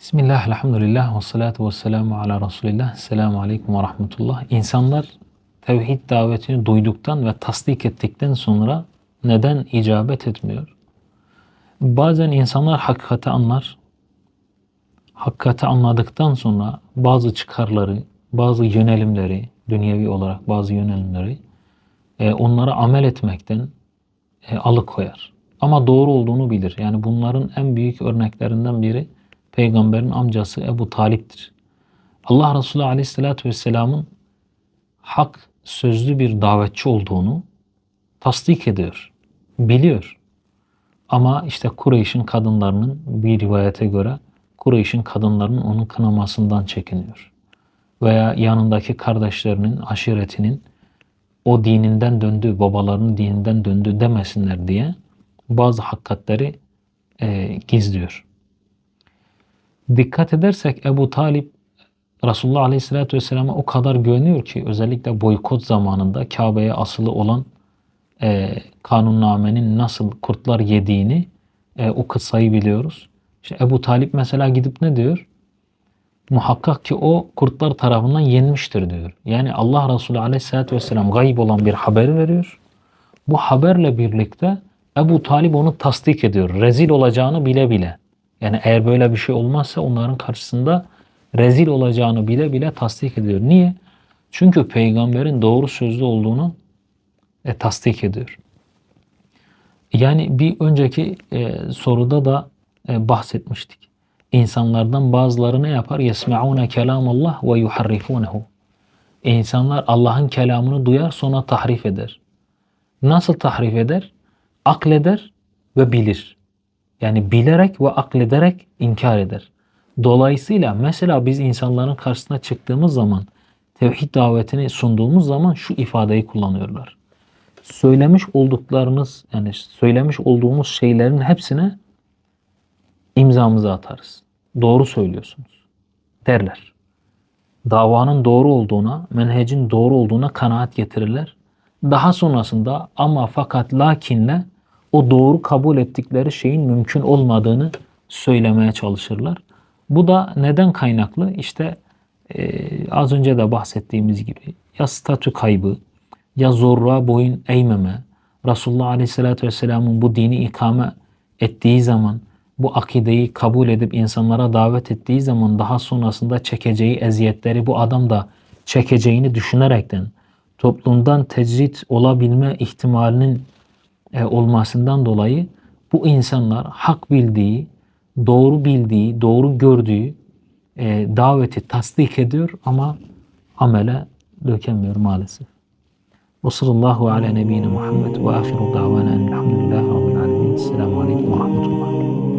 Bismillah, elhamdülillah, ve salatu ve selamu ala Resulillah. Selamu aleyküm ve rahmetullah. İnsanlar tevhid davetini duyduktan ve tasdik ettikten sonra neden icabet etmiyor? Bazen insanlar hakikati anlar. Hakikati anladıktan sonra bazı çıkarları, bazı yönelimleri, dünyevi olarak bazı yönelimleri e, onlara amel etmekten e, alıkoyar. Ama doğru olduğunu bilir. Yani bunların en büyük örneklerinden biri peygamberin amcası Ebu Talip'tir. Allah Resulü Aleyhisselatü Vesselam'ın hak sözlü bir davetçi olduğunu tasdik ediyor. Biliyor. Ama işte Kureyş'in kadınlarının bir rivayete göre Kureyş'in kadınlarının onun kınamasından çekiniyor. Veya yanındaki kardeşlerinin, aşiretinin o dininden döndü, babalarının dininden döndü demesinler diye bazı hakikatleri e, gizliyor. Dikkat edersek Ebu Talip Resulullah Aleyhisselatü Vesselam'a o kadar güveniyor ki özellikle boykot zamanında Kabe'ye asılı olan e, kanunnamenin nasıl kurtlar yediğini e, o kıssayı biliyoruz. İşte Ebu Talip mesela gidip ne diyor? Muhakkak ki o kurtlar tarafından yenmiştir diyor. Yani Allah Resulü Aleyhisselatü Vesselam gayb olan bir haberi veriyor. Bu haberle birlikte Ebu Talip onu tasdik ediyor. Rezil olacağını bile bile. Yani eğer böyle bir şey olmazsa onların karşısında rezil olacağını bile bile tasdik ediyor. Niye? Çünkü peygamberin doğru sözlü olduğunu e, tasdik ediyor. Yani bir önceki e, soruda da e, bahsetmiştik. İnsanlardan bazıları ne yapar? يَسْمَعُونَ كَلَامَ اللّٰهِ وَيُحَرِّفُونَهُ İnsanlar Allah'ın kelamını duyar sonra tahrif eder. Nasıl tahrif eder? Akleder ve bilir. Yani bilerek ve aklederek inkar eder. Dolayısıyla mesela biz insanların karşısına çıktığımız zaman tevhid davetini sunduğumuz zaman şu ifadeyi kullanıyorlar. Söylemiş olduklarınız yani söylemiş olduğumuz şeylerin hepsine imzamızı atarız. Doğru söylüyorsunuz derler. Davanın doğru olduğuna, menhecin doğru olduğuna kanaat getirirler. Daha sonrasında ama fakat lakinle o doğru kabul ettikleri şeyin mümkün olmadığını söylemeye çalışırlar. Bu da neden kaynaklı? İşte e, az önce de bahsettiğimiz gibi ya statü kaybı, ya zorluğa boyun eğmeme, Resulullah Aleyhisselatü Vesselam'ın bu dini ikame ettiği zaman, bu akideyi kabul edip insanlara davet ettiği zaman daha sonrasında çekeceği eziyetleri bu adam da çekeceğini düşünerekten toplumdan tecrit olabilme ihtimalinin e, olmasından dolayı bu insanlar hak bildiği, doğru bildiği, doğru gördüğü e, daveti tasdik ediyor ama amele dökemiyor maalesef. Ve ala nebiyyina Muhammed ve ahiru davana elhamdülillahi rabbil alemin. Selamun aleyküm ve rahmetullah.